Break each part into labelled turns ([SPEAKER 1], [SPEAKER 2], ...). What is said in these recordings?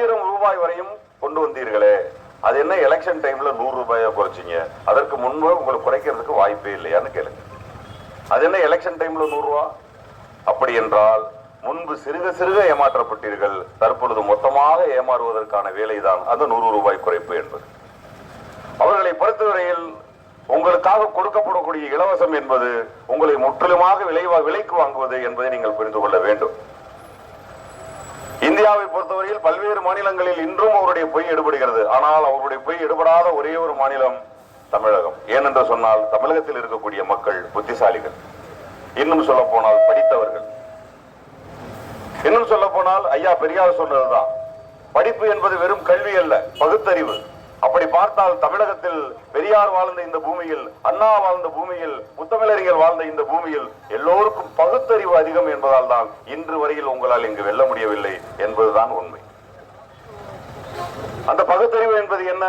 [SPEAKER 1] ஆயிரம் ரூபாய் வரையும் கொண்டு வந்தீர்களே. அது என்ன எலெக்ஷன் டைம்ல நூறு ரூபாயா குறைச்சிங்க? அதற்கு முன்பு உங்களுக்கு குறைக்கிறதுக்கு வாய்ப்பே இல்லையான்னு கேளுங்க. அது என்ன எலெக்ஷன் டைம்ல நூறு ரூபா? அப்படி என்றால் முன்பு சிறுக சிறுக ஏமாற்றப்பட்டீர்கள். தற்பொழுது மொத்தமாக ஏமாறுவதற்கான வேலைதான் அந்த நூறு ரூபாய் குறைப்பு என்பது. அவர்களை பொறுத்தவரையில் உங்களுக்காக கொடுக்கப்படக்கூடிய இலவசம் என்பது உங்களை முற்றிலுமாக விலை விலைக்கு வாங்குவது என்பதை நீங்கள் புரிந்து கொள்ள வேண்டும். இந்தியாவை பொறுத்த பல்வேறு மாநிலங்களில் இன்றும் அவருடைய பொய் எடுபடுகிறது. ஆனால் அவருடைய பொய் எடுபடாத ஒரே ஒரு மாநிலம் தமிழகம். ஏனென்று சொன்னால் தமிழகத்தில் இருக்கக்கூடிய மக்கள் புத்திசாலிகள். இன்னும் சொல்ல போனால் படித்தவர்கள். இன்னும் சொல்ல போனால் ஐயா பெரியார் சொன்னதுதான். படிப்பு என்பது வெறும் கல்வி அல்ல பகுத்தறிவு. அப்படி பார்த்தால் தமிழகத்தில் பெரியார் வாழ்ந்த இந்த பூமியில் அண்ணா வாழ்ந்த பூமியில் முத்தமிழறிஞர் வாழ்ந்த இந்த பூமியில் எல்லோருக்கும் பகுத்தறிவு அதிகம் என்பதால் தான் இன்று வரையில் உங்களால் இங்கு வெல்ல முடியவில்லை என்பதுதான் உண்மை. அந்த பகுத்தறிவு என்பது என்ன?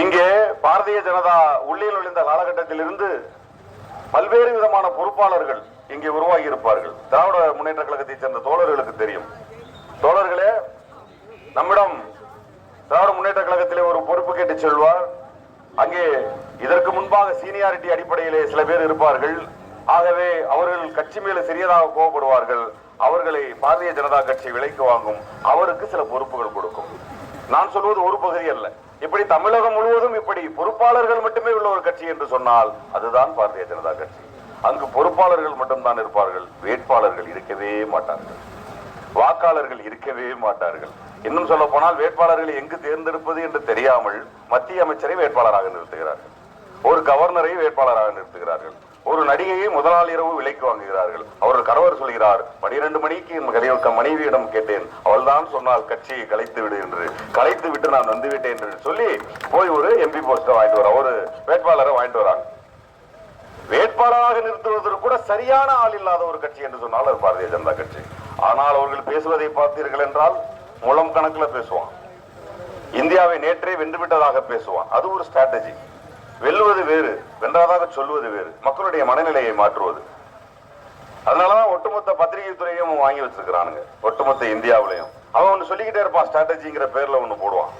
[SPEAKER 1] இங்கே பாரதிய ஜனதா உள்ளே நுழைந்த காலகட்டத்தில் இருந்து பல்வேறு விதமான பொறுப்பாளர்கள் இங்கே உருவாகி இருப்பார்கள் திராவிட முன்னேற்ற கழகத்தைச் சேர்ந்த தோழர்களுக்கு தெரியும். தோழர்களே நம்மிடம் திராவிட முன்னேற்ற கழகத்திலே ஒரு பொறுப்பு கேட்டு செல்வார். அங்கே இதற்கு முன்பாக சீனியாரிட்டி அடிப்படையிலே சில பேர் இருப்பார்கள். ஆகவே அவர்கள் கட்சி மேல சிறியதாக கோபப்படுவார்கள் அவர்களை பாரதிய ஜனதா கட்சி விலைக்கு வாங்கும் அவருக்கு சில பொறுப்புகள் கொடுக்கும். நான் சொல்வது ஒரு பகுதி அல்ல. இப்படி தமிழகம் முழுவதும் இப்படி பொறுப்பாளர்கள் மட்டுமே உள்ள ஒரு கட்சி என்று சொன்னால் அதுதான் பாரதிய ஜனதா கட்சி. அங்கு பொறுப்பாளர்கள் மட்டும்தான் இருப்பார்கள் வேட்பாளர்கள் இருக்கவே மாட்டார்கள். வாக்காளர்கள் இருக்கவே மாட்டார்கள். இன்னும் சொல்ல போனால் வேட்பாளர்களை எங்கு தேர்ந்தெடுப்பது என்று தெரியாமல் மத்திய அமைச்சரை வேட்பாளராக நிறுத்துகிறார்கள். ஒரு கவர்னரை வேட்பாளராக நிறுத்துகிறார்கள். ஒரு நடிகையை முதல் இரவு விலைக்கு வாங்குகிறார்கள். அவர்கள் கணவர் சொல்கிறார் பனிரெண்டு மணிக்கு என் மனைவியிடம் கேட்டேன். அவள் தான் சொன்னால் கட்சியை கலைத்து விடு என்று. கலைத்து விட்டு நான் வந்து விட்டேன் என்று சொல்லி போய் ஒரு எம்பி போஸ்டர் வாங்கிட்டு வர ஒரு வேட்பாளரை வாங்கிட்டு வராங்க. வேட்பாளராக நிறுத்துவதற்கு கூட சரியான ஆள் இல்லாத ஒரு கட்சி என்று சொன்னால் அது பாரதிய ஜனதா கட்சி. ஆனால் அவர்கள் பேசுவதை பார்த்தீர்கள் என்றால் முழம் கணக்குல பேசுவான். இந்தியாவை நேற்றே வென்றுவிட்டதாக பேசுவான். அது ஒரு ஸ்ட்ராட்டஜி வெல்லுவது வேறு வென்றதாக சொல்வது வேறு மக்களுடைய மனநிலையை மாற்றுவது. அதனாலதான் ஒட்டுமொத்த பத்திரிகை துறையும் வாங்கி வச்சிருக்கிறானுங்க. ஒட்டுமொத்த இந்தியாவிலையும். அவன் ஒன்று சொல்லிக்கிட்டே இருப்பான் ஸ்ட்ராட்டஜிங்கிற பேர்ல ஒன்று போடுவான்.